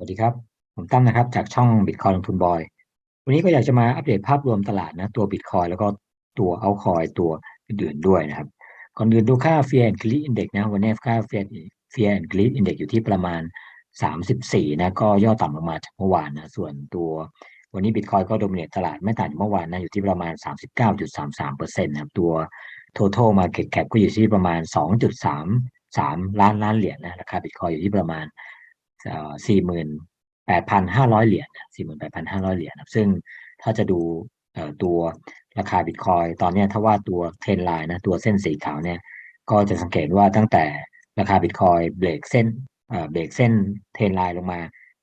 วัสดีครับ ผมตั้มนะครับ จากช่อง Bitcoin ลงทุนบอย วันนี้ก็อยากจะมาอัปเดตภาพรวมตลาดนะ ตัว Bitcoin แล้วก็ตัวเอาคอยตัวอื่นๆด้วยนะครับ ก่อนอื่นดูค่า Fear and Greed Index นะ วันนี้ค่า Fear Fear and Greed Index อยู่ที่ประมาณ 34 นะ ก็ย่อต่ำลงมาจากเมื่อวานนะ ส่วนตัววันนี้ Bitcoin ก็โดมิเนตตลาดไม่ต่างจากเมื่อวานนะ อยู่ที่ประมาณ 39.33%นะครับตัว Total Market Cap ก็อยู่ที่ประมาณ 2.33 ล้านล้านเหรียญนะ ราคา Bitcoin อยู่ที่ประมาณ สี่หมื่นแปดพันห้าร้อยเหรียญสี่หมื่นแปดพันห้าร้อยเหรียญซึ่งถ้าจะดูตัวราคาบิตคอยตอนนี้ถ้าว่าตัวเทรนไลน์นะตัวเส้นสีขาวเนี่ยก็จะสังเกตว่าตั้งแต่ราคาบิตคอยเบรกเส้นเบรกเส้นเทรนไลน์ลงมา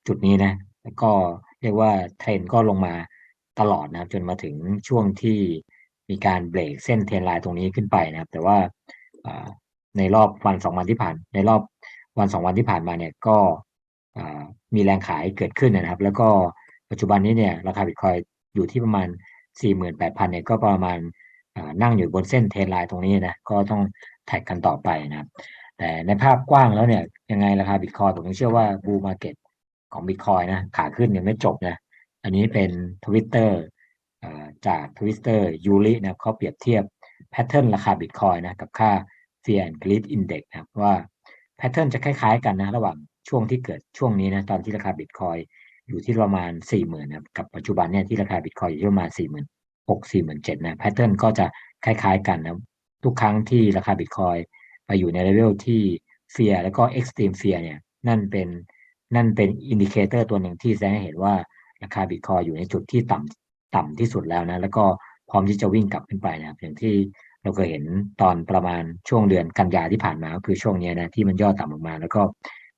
จุดนี้นะก็เรียกว่าเทรนก็ลงมาตลอดนะจนมาถึงช่วงที่มีการเบรกเส้นเทรนไลน์ตรงนี้ขึ้นไปนะครับ แต่ว่าในรอบวันสองวันที่ผ่านในรอบวันสองวันที่ผ่านมาเนี่ยก็ มีแรงขายเกิดขึ้นนะครับ แล้วก็ปัจจุบันนี้เนี่ยราคาบิตคอยอยู่ที่ประมาณ 48,000เนี่ยก็ประมาณนั่งอยู่บนเส้นเทรนไลน์ตรงนี้นะก็ต้องแท็กกันต่อไปนะครับแต่ในภาพกว้างแล้วเนี่ยยังไงราคาบิตคอยผมเชื่อว่าบูมาเก็ตของบิตคอยนะขาขึ้นยังไม่จบนะอันนี้เป็นทวิตเตอร์จากทวิตเตอร์ยูรินะเขาเปรียบเทียบแพทเทิร์นราคาบิตคอยนะกับค่า Fear and Greed Index นะว่าแพทเทิร์นจะคล้ายๆกันนะระหว่าง ช่วงที่เกิดช่วงนี้นะตอนที่ราคาบิตคอยอยู่ที่ประมาณ4 0,000นนะกับปัจจุบันเนี่ยที่ราคาบิตคอยอยู่ที่ประมาณ4 6 0 0 0 4 7 0 0 0นเจ็ดนะแพทเทิร์นก็จะคล้ายๆกันนะทุกครั้งที่ราคาบิตคอยไปอยู่ในเลเวลที่เฟียแล้วก็เอ็กซ์ตรีมเฟียเนี่ยนั่นเป็นนั่นเป็นอินดิเคเตอร์ตัวหนึ่งที่แสดงให้เห็นว่าราคาบิตคอยอยู่ในจุดที่ต่ำต่ำที่สุดแล้วนะแล้วก็พร้อมที่จะวิ่งกลับขึ้นไปนะอย่างที่เราเคยเห็นตอนประมาณช่วงเดือนกันยาที่ผ่านมาก็คือช่วงนี้นะที่มันย่อต่ำลงมา แล้วก็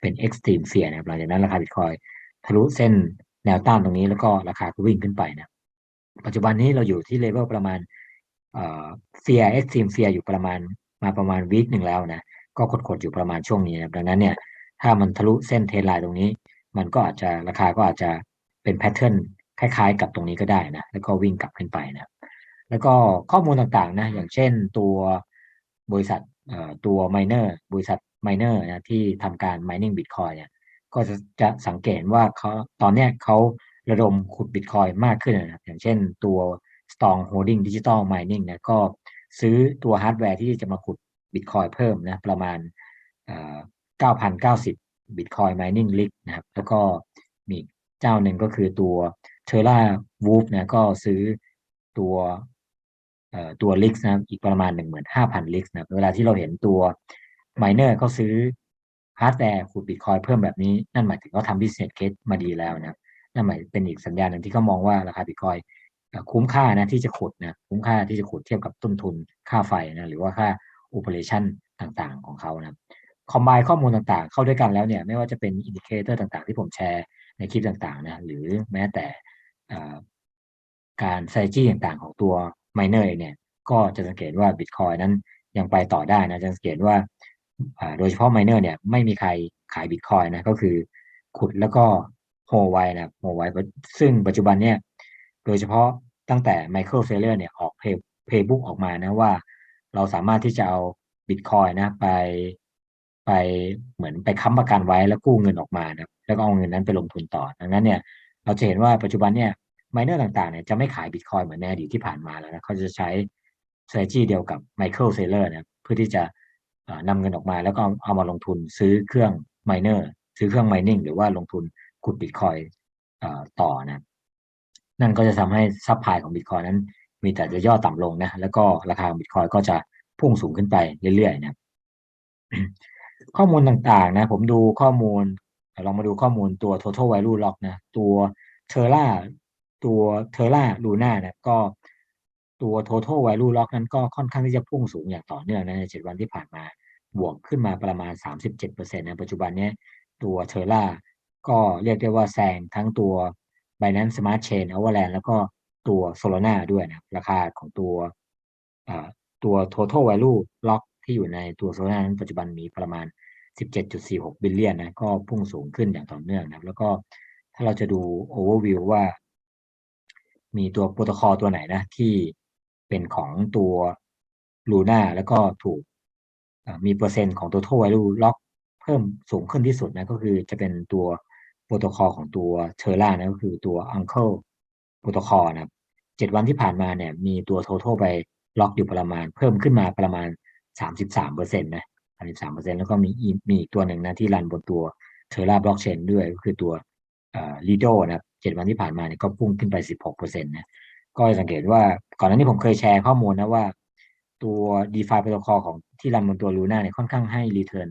เป็น extreme fear นะครับหลังจากนั้นราคาบิตคอยทะลุเส้นแนวต้านตรงนี้แล้วก็ราคาก็วิ่งขึ้นไปนะปัจจุบันนี้เราอยู่ที่เลเวลประมาณเอ่อ fear extreme fear อยู่ประมาณมาประมาณวีคหนึ่งแล้วนะก็กดๆอยู่ประมาณช่วงนี้นะดังนั้นเนี่ยถ้ามันทะลุเส้นเทรนไลน์ตรงนี้ มันก็อาจจะราคาก็อาจจะเป็นแพทเทิร์นคล้ายๆ กับตรงนี้ก็ได้นะแล้วก็วิ่งกลับขึ้นไปนะแล้วก็ข้อมูลต่างๆนะอย่างเช่นตัวบริษัทตัวไมเนอร์บริษัท ไมเนอร์นะที่ทำการ mining bitcoin เนี่ยก็จะจะสังเกตว่าเขาตอนนี้เขาระดมขุดบิตคอยมากขึ้นนะอย่างเช่นตัว strong holding digital mining นะก็ซื้อตัวฮาร์ดแวร์ที่จะมาขุดบิตคอยเพิ่มนะประมาณ 9,090 Bitcoin mining rig นะครับแล้วก็มีเจ้าหนึ่งก็คือตัว Terra Wolf นะก็ซื้อตัวตัวลิกนะอีกประมาณ 15,000ลิกนะเวลาที่เราเห็นตัว มเนอร์เขาซื้อฮาร์ดแวร์ขุดบิตคอยเพิ่มแบบนี้ นั่นหมายถึงเขาทำบิสเนสเคสมาดีแล้วนะนั่นหมายเป็นอีกสัญญาณหนึ่งที่เขามองว่าราคาบิตคอยคุ้มค่านะที่จะขุดนะคุ้มค่าที่จะขุดเทียบกับต้นทุนค่าไฟนะหรือว่าค่าโอเปอเรชั่นต่างๆ ของเขานะคอมไบข้อมูลต่างๆ เข้าด้วยกันแล้วเนี่ยไม่ว่าจะเป็นอินดิเคเตอร์ต่างๆ ที่ผมแชร์ในคลิปต่างๆนะหรือแม้แต่การไซจี้ต่างๆ ของตัวไมเนอร์เนี่ยก็จะสังเกตว่าบิตคอยนั้นยังไปต่อได้นะจะสังเกตว่า โดยเฉพาะไมเนอร์เนี่ยไม่มีใครขายบิตคอยนะก็คือขุดแล้วก็โฮไว้นะโฮไว้ซึ่งปัจจุบันเนี่ยโดยเฉพาะตั้งแต่ไมเคิลเซเลอร์เนี่ยออกเพย์บุ๊กออกมานะว่า เราสามารถที่จะเอาบิตคอยนะไปไปเหมือนไปค้ำประกันไว้แล้วกู้เงินออกมานะแล้วก็เอาเงินนั้นไปลงทุนต่อ ดังนั้นเนี่ยเราจะเห็นว่าปัจจุบันเนี่ยไมเนอร์ต่างๆเนี่ยจะไม่ขายบิตคอยเหมือนในอดีตที่ผ่านมาแล้วนะเขาจะใช้ strategy เดียวกับไมเคิลเซเลอร์นะเพื่อที่จะ นำเงินออกมาแล้วก็เอามาลงทุนซื้อเครื่องไมเนอร์ซื้อเครื่องไมนิ่งหรือว่าลงทุนขุดบิตคอยต่อนะนั่นก็จะทำให้ซัพพลายของบิตคอยนั้น มีแต่จะย่อต่ำลงนะแล้วก็ราคาของบิตคอยก็จะพุ่งสูงขึ้นไปเรื่อยๆนะข้อมูลต่างๆนะ ผมดูข้อมูลลองมาดูข้อมูลตัว total value lock นะ ตัวเทอร่าตัวเทอร่าลูน่านะก็ตัว total value lock นั้นก็ค่อนข้างที่จะพุ่งสูงอย่างต่อเนื่องนะในเจ็ดวันที่ผ่านมา บวกขึ้นมาประมาณ 37%นะปัจจุบันนี้ตัวเทอร่าก็เรียกได้ว่าแซงทั้งตัว Binance Smart Chain Avalanche แล้วก็ตัว Solana ด้วยนะราคาของตัวตัว total value lock ที่อยู่ในตัว Solana นั้นปัจจุบันมีประมาณ 17.46 บิลเลียนนะก็พุ่งสูงขึ้นอย่างต่อเนื่องนะแล้วก็ถ้าเราจะดู overview ว่า มีตัวโปรโตคอลตัวไหนนะที่เป็นของตัวลูน่าแล้วก็ถูก มีเปอร์เซ็นต์ของตัว total value lock เพิ่มสูงขึ้นที่สุดนะก็คือจะเป็นตัวโปรโตคอลของตัวเทอร่านะก็คือตัว Uncle โปรโตคอลนะครับเจ็ดวันที่ผ่านมาเนี่ยมีตัว total ไปล็อกอยู่ประมาณ เพิ่มขึ้นมาประมาณสามสิบสามเปอร์เซ็นต์นะสามเปอร์เซ็นต์แล้วก็มีมีอีกตัวหนึ่งนะที่รันบนตัวเทอร่าบล็อกเชนด้วยก็คือตัวเอ่อ Lido นะครับเจ็ดวันที่ผ่านมาเนี่ยก็พุ่งขึ้นไปสิบหกเปอร์เซ็นต์นะก็สังเกตว่าก่อนหน้านี้ผมเคยแชร์ข้อมูลนะว่า ตัว DeFi Protocol ของที่รันบนตัว Luna เนี่ยค่อนข้างให้ return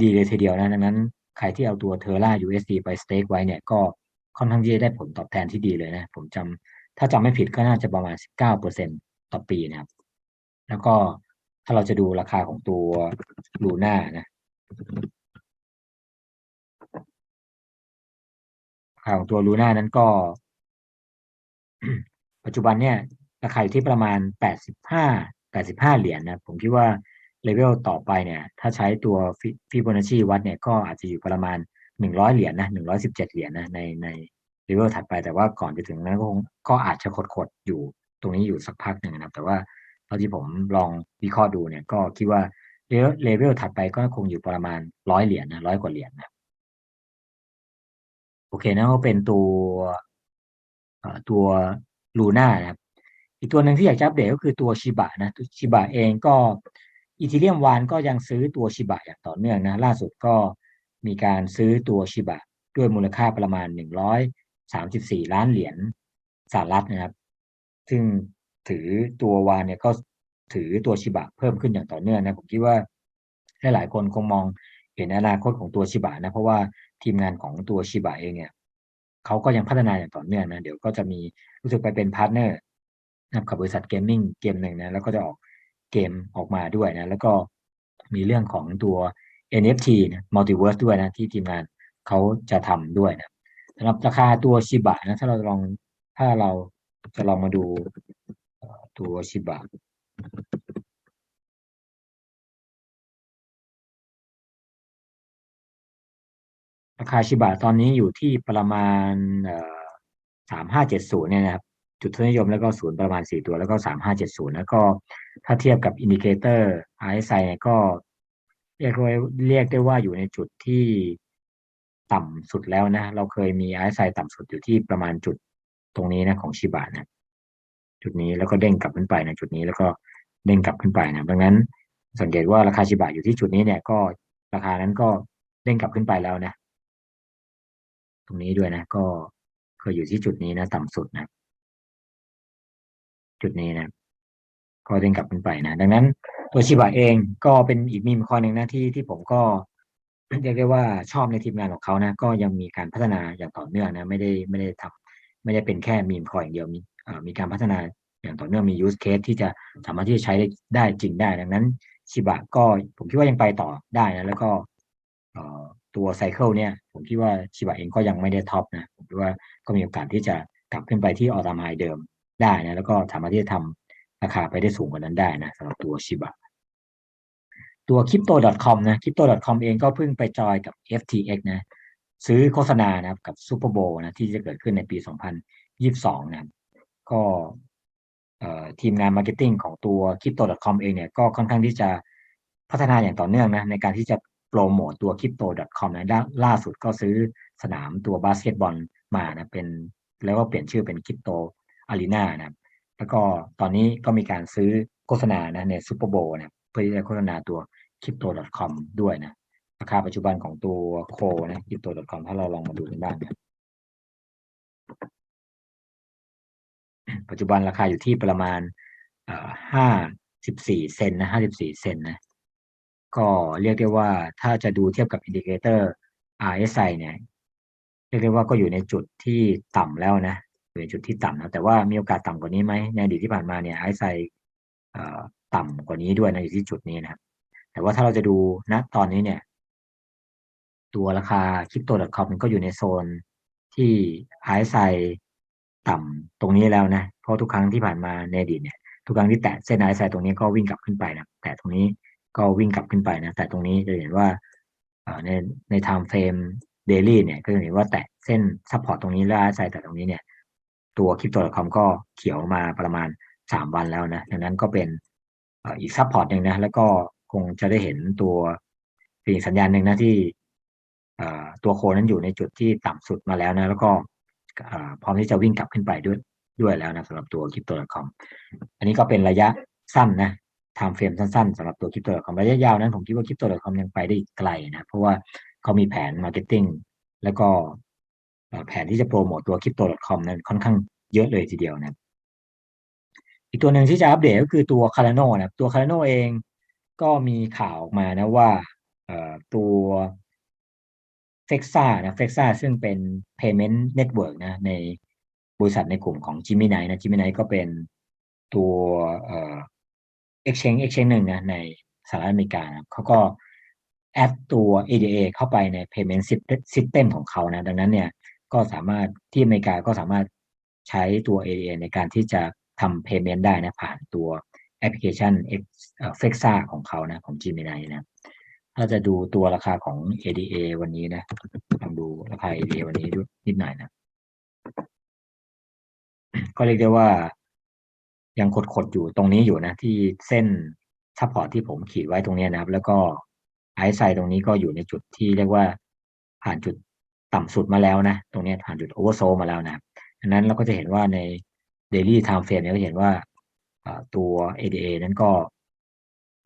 ดีเลยทีเดียวนะดังนั้นใครที่เอาตัว Terra USD ไป stake ไว้เนี่ยก็ค่อนข้างที่จะได้ผลตอบแทนที่ดีเลยนะ ผมจำถ้าจำไม่ผิดก็น่าจะประมาณ 19%ต่อปีนะครับ แล้วก็ถ้าเราจะดูราคาของตัว Luna นะราคาของตัว Luna นั้นก็ ปัจจุบันเนี่ยราคาอยู่ที่ประมาณ 85 85 เหรียญนะผมคิดว่าเลเวลต่อไปเนี่ย ถ้าใช้ตัวฟิโบนัชชีวัดเนี่ยก็อาจจะอยู่ประมาณ 100 เหรียญนะ117 เหรียญนะในในเลเวลถัดไปแต่ว่าก่อนจะถึงนั้นก็คงก็อาจจะขดๆอยู่ตรงนี้อยู่สักพักหนึ่งนะครับ แต่ว่าเท่าที่ผมลองวิเคราะห์ดูเนี่ย ก็คิดว่าเลเวลถัดไปก็คงอยู่ประมาณร้อยเหรียญนะร้อยกว่าเหรียญนะโอเคนะก็เป็นตัวตัวลูน่านะครับ อีกตัวหนึ่งที่อยากจะอัปเดตก็คือตัวชิบะนะชิบะเองก็อีทีเรียมวานก็ยังซื้อตัวชิบะอย่างต่อเนื่องนะ ล่าสุดก็มีการซื้อตัวชิบะด้วยมูลค่าประมาณหนึ่งร้อยสามสิบสี่ล้านเหรียญสหรัฐนะครับ ซึ่งถือตัววานเนี่ยก็ถือตัวชิบะเพิ่มขึ้นอย่างต่อเนื่องนะ ผมคิดว่าหลายๆคนคงมองเห็นอนาคตของตัวชิบะนะ เพราะว่าทีมงานของตัวชิบะเองเนี่ยเขาก็ยังพัฒนาอย่างต่อเนื่องนะ เดี๋ยวก็จะมีรู้สึกไปเป็นพาร์ทเนอร์ กับบริษัทเกมมิ่งเกมหนึ่งนะแล้วก็จะออกเกมออกมาด้วยนะ แล้วก็มีเรื่องของตัว NFT นะ Multiverse ด้วยนะที่ทีมงานเขาจะทำด้วยนะสำหรับราคาตัวชิบะนะถ้าเราลองถ้าเราจะลองมาดูตัวชิบะราคาชิบะตอนนี้อยู่ที่ประมาณสามห้าเจ็ดศูนย์เนี่ยนะครับ จุดทุนนิยมแล้วก็ศูนย์ประมาณสี่ตัวแล้วก็สามห้าเจ็ดศูนย์แล้วก็ถ้าเทียบกับอินดิเคเตอร์ RSI เนี่ยก็เรียกเรียกได้ว่าอยู่ในจุดที่ต่ำสุดแล้วนะ เราเคยมี RSI ต่ำสุดอยู่ที่ประมาณจุดตรงนี้นะของชิบะนะ จุดนี้แล้วก็เด้งกลับขึ้นไปนะจุดนี้แล้วก็เด้งกลับขึ้นไปนะดังนั้นสังเกตว่าราคาชิบะอยู่ที่จุดนี้เนี่ยก็ราคานั้นก็เด้งกลับขึ้นไปแล้วนะ ตรงนี้ด้วยนะ ก็เคยอยู่ที่จุดนี้นะ ต่ำสุดนะ จุดนี้นะก็เด้งกลับขึ้นไปนะ ดังนั้นตัวชิบะเองก็เป็นอีกมีมคอยหนึ่งนะที่ที่ผมก็เรียกได้ว่าชอบในทีมงานของเขานะ ก็ยังมีการพัฒนาอย่างต่อเนื่องนะ ไม่ได้ไม่ได้ทำไม่ได้เป็นแค่มีมคอยอย่างเดียวมีมีการพัฒนาอย่างต่อเนื่องมียูสเคสที่จะสามารถที่จะใช้ได้จริงได้ดังนั้นชิบะก็ผมคิดว่ายังไปต่อได้นะแล้วก็ตัวไซเคิลเนี่ย ผมคิดว่าชิบะเองก็ยังไม่ได้ท็อปนะผมคิดว่าก็มีโอกาสที่จะกลับขึ้นไปที่ออตามไฮเดิม ได้นะ แล้วก็สามารถที่จะทำราคาไปได้สูงกว่านั้นได้นะสำหรับตัวชิบะตัว crypto.com นะ crypto.com เองก็เพิ่งไปจอยกับ FTX นะ ซื้อโฆษณานะครับกับซูเปอร์โบนะ ที่จะเกิดขึ้นในปี 2022 นะ ก็ทีมงานมาร์เก็ตติ้งของตัว crypto.com เองเนี่ยก็ค่อนข้างที่จะพัฒนาอย่างต่อเนื่องนะ ในการที่จะโปรโมตตัว crypto.com นะล่าสุดก็ซื้อสนามตัวบาสเกตบอลมานะเป็น แล้วก็เปลี่ยนชื่อเป็น crypto arena นะแล้วก็ตอนนี้ก็มีการซื้อโฆษณานะในซูเปอร์โบว์นะเพื่อที่จะโฆษณาตัว crypto.com ด้วยนะราคาปัจจุบันของตัวโคนะ crypto.com ถ้าเราลองมาดูกันบ้างนะปัจจุบันราคาอยู่ที่ประมาณห้าสิบสี่เซนนะห้าสิบสี่เซนนะก็เรียกได้ว่าถ้าจะดูเทียบกับอินดิเคเตอร์ RSI เนี่ย เรียกได้ว่าก็อยู่ในจุดที่ต่ำแล้วนะ อยู่ในจุดที่ต่ำนะแต่ว่ามีโอกาสต่ำกว่านี้ไหมในอดีตที่ผ่านมาเนี่ย RSI ต่ำกว่านี้ด้วยนะอยู่ที่จุดนี้นะครับ แต่ว่าถ้าเราจะดูณตอนนี้เนี่ย ตัวราคา crypto.com มันก็อยู่ในโซนที่ RSI ต่ำตรงนี้แล้วนะ เพราะทุกครั้งที่ผ่านมาในอดีตเนี่ยทุกครั้งที่แตะเส้น RSI ตรงนี้ก็วิ่งกลับขึ้นไปนะแต่ตรงนี้ก็วิ่งกลับขึ้นไปนะ แต่ตรงนี้จะเห็นว่าในใน time frame daily เนี่ยก็จะเห็นว่าแตะเส้นซัพพอร์ตตรงนี้แล้วใส่แต่ตรงนี้เนี่ย ตัวคริปโตคอมก็เขียวมาประมาณสามวันแล้วนะดังนั้นก็เป็นอีกซัพพอร์ตหนึ่งนะ แล้วก็คงจะได้เห็นตัวเป็นสัญญาณหนึ่งนะที่ตัวโคนั้นอยู่ในจุดที่ต่ำสุดมาแล้วนะ แล้วก็พร้อมที่จะวิ่งกลับขึ้นไปด้วยด้วยแล้วนะสำหรับตัว Crypto.com อันนี้ก็เป็นระยะสั้นนะ time frame สั้นๆสำหรับตัว Crypto.com ระยะยาวนั้นผมคิดว่า Crypto.com ยังไปได้อีกไกลนะ เพราะว่าเขามีแผน marketing แล้วก็ แผนที่จะโปรโมตตัว Crypto.com นั้นค่อนข้างเยอะเลยทีเดียวนะอีกตัวหนึ่งที่จะอัปเดตก็คือตัว Cardano นะตัว Cardano เองก็มีข่าวออกมานะว่าตัว Fexa นะ Fexa ซึ่งเป็น payment network นะในบริษัทในกลุ่มของ Gemini นะ Gemini ก็เป็นตัวเอ่อ exchange exchange หนึ่งนะในสหรัฐอเมริกานะเขาก็แอดตัว ADA เข้าไปใน payment system ของเขานะ ดังนั้นเนี่ย ก็สามารถที่อเมริกาก็สามารถใช้ตัว ADA ในการที่จะทำ payment ได้นะผ่านตัวแอปพลิเคชัน Fexa ของเขานะของ Gemini นะถ้าจะดูตัวราคาของ ADA วันนี้นะลองดูราคา ADA วันนี้ด้วยนิดหน่อยนะก็เรียกได้ว่ายังขดๆอยู่ตรงนี้อยู่นะ ที่เส้นซัพพอร์ตที่ผมขีดไว้ตรงนี้นะครับ แล้วก็ไอซ์ไซตรงนี้ก็อยู่ในจุดที่เรียกว่าผ่านจุด ต่ำสุดมาแล้วนะ ตรงนี้ผ่านจุดโอเวอร์โซมาแล้วนะดังนั้นเราก็จะเห็นว่าใน Daily Time Frame เนี่ยก็เห็นว่าตัว ADA นั้นก็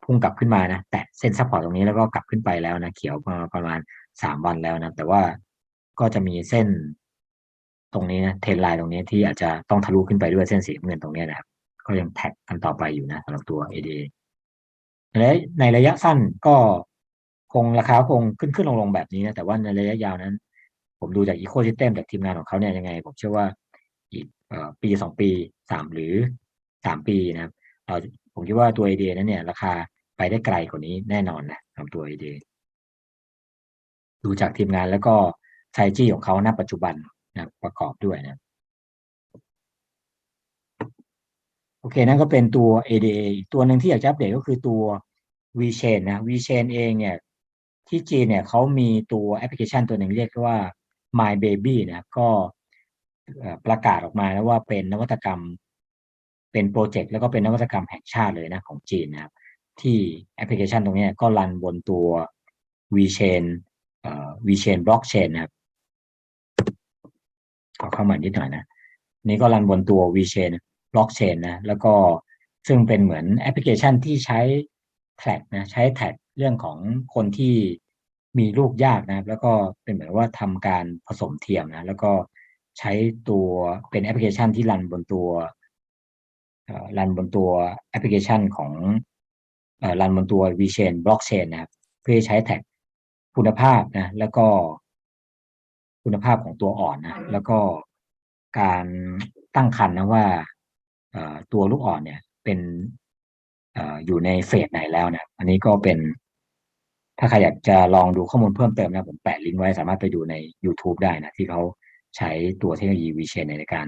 พุ่งกลับขึ้นมานะ แตะเส้นซัพพอร์ตตรงนี้แล้วก็กลับขึ้นไปแล้วนะ เขียวมาประมาณสามวันแล้วนะ แต่ว่าก็จะมีเส้นตรงนี้นะเทรนไลน์ตรงนี้ที่อาจจะต้องทะลุขึ้นไปด้วยเส้นสีเงินตรงนี้นะครับ ก็ยังแท็กกันต่อไปอยู่นะสำหรับตัว ADA และในระยะสั้นก็คงราคาคงขึ้นขึ้นลงลงแบบนี้นะ แต่ว่าในระยะยาวนั้น ผมดูจากอีโค y ิสเต็มจากทีมงานของเขาเนี่ยยังไง ผมเชื่อว่าอีกปีสองปีสามหรือสามปีนะครับเราผมคิดว่าตัว ADA นั้นเนี่ย ราคาไปได้ไกลกว่านี้แน่นอนนะสำหรับตัว ADA ดูจากทีมงานแล้วก็ไซจี้ของเขาณปัจจุบันนะประกอบด้วยนะโอเค นั่นก็เป็นตัว ADA อีกตัวหนึ่งที่อยากจะอัปเดตก็คือตัว VChain นะ VChain เองเนี่ย ที่จีนเนี่ยเขามีตัวแอปพลิเคชันตัวหนึ่งเรียกว่า My Baby นะครับก็ประกาศออกมาแล้วว่าเป็นนวัตกรรมเป็นโปรเจกต์แล้วก็เป็นนวัตกรรมแห่งชาติเลยนะของจีนนะครับ ที่แอปพลิเคชันตรงนี้ก็รันบนตัว VChain เอ่อ VChain Blockchain นะครับขอเข้ามานิดหน่อยนะ นี่ก็รันบนตัว VChain Blockchain นะ แล้วก็ซึ่งเป็นเหมือนแอปพลิเคชันที่ใช้แท็กนะ ใช้แท็กเรื่องของคนที่ มีลูกยากนะแล้วก็เป็นเหมือนว่าทำการผสมเทียมนะ แล้วก็ใช้ตัวเป็นแอปพลิเคชันที่รันบนตัวรันบนตัวแอปพลิเคชันของรันบนตัว VChain Blockchain นะครับ เพื่อใช้แท็กคุณภาพนะ แล้วก็คุณภาพของตัวอ่อนนะ แล้วก็การตั้งคันนะว่าตัวลูกอ่อนเนี่ย เป็นอยู่ในเฟสไหนแล้วนะ อันนี้ก็เป็น ถ้าใครอยากจะลองดูข้อมูลเพิ่มเติมนะผมแปะลิงก์ไว้สามารถไปดูใน YouTube ได้นะ ที่เขาใช้ตัวเทคโนโลยี VChain ในการ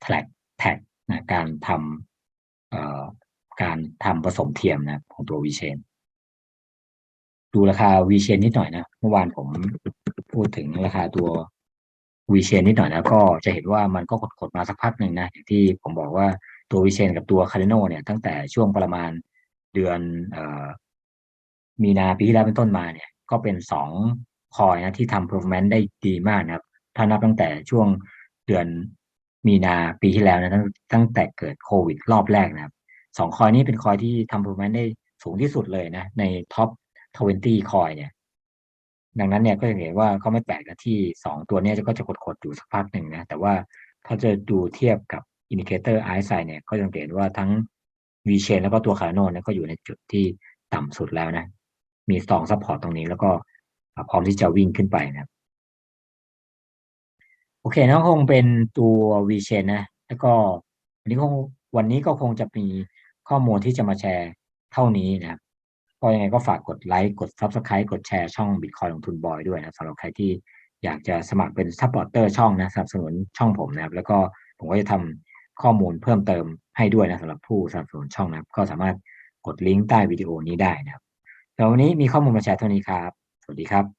แท็กแท็กนะการทำการทำผสมเทียมนะของตัว VChain ดูราคา VChain นิดหน่อยนะ เมื่อวานผมพูดถึงราคาตัว VChain นิดหน่อยนะ ก็จะเห็นว่ามันก็กดๆมาสักพักหนึ่งนะอย่างที่ผมบอกว่าตัว VChain กับตัว Cardano เนี่ยตั้งแต่ช่วงประมาณเดือนอ มีนาปีที่แล้วเป็นต้นมาเนี่ย ก็เป็นสองคอยนะที่ทำ performance ได้ดีมากนะครับ ถ้านับตั้งแต่ช่วงเดือนมีนาปีที่แล้วนะตั้งตั้งแต่เกิดโควิดรอบแรกนะครับสองคอยนี้เป็นคอยที่ทำ performance ได้สูงที่สุดเลยนะ ในท็อป20คอยเนี่ย ดังนั้นเนี่ยก็จะเห็นว่าก็ไม่แปลกนะที่สองตัวนี้จะก็จะกดๆอยู่สักพักหนึ่งนะ แต่ว่าถ้าจะดูเทียบกับอินดิเคเตอร์ไอซ์ไซเนี่ยก็จะเห็นว่าทั้ง V chain แล้วก็ตัวคาร์โนเนี่ยก็อยู่ในจุดที่ต่ำสุดแล้วนะ มีสองซัพพอร์ตตรงนี้แล้วก็พร้อมที่จะวิ่งขึ้นไปนะโอเคนะคงเป็นตัว V chain นะ แล้วก็วันนี้คงวันนี้ก็คงจะมีข้อมูลที่จะมาแชร์เท่านี้นะครับก็ยังไงก็ฝากกดไลค์กด Subscribe กดแชร์ช่อง Bitcoin ลงทุนบอยด้วยนะสำหรับใครที่อยากจะสมัครเป็นซัพพอร์เตอร์ช่องนะสนับสนุนช่องผมนะครับ แล้วก็ผมก็จะทำข้อมูลเพิ่มเติมให้ด้วยนะสำหรับผู้สนับสนุนช่องนะครับ ก็สามารถกดลิงก์ใต้วิดีโอนี้ได้นะครับ แล้ววันนี้มีข้อมูลมาแชร์เท่านี้ครับ สวัสดีครับ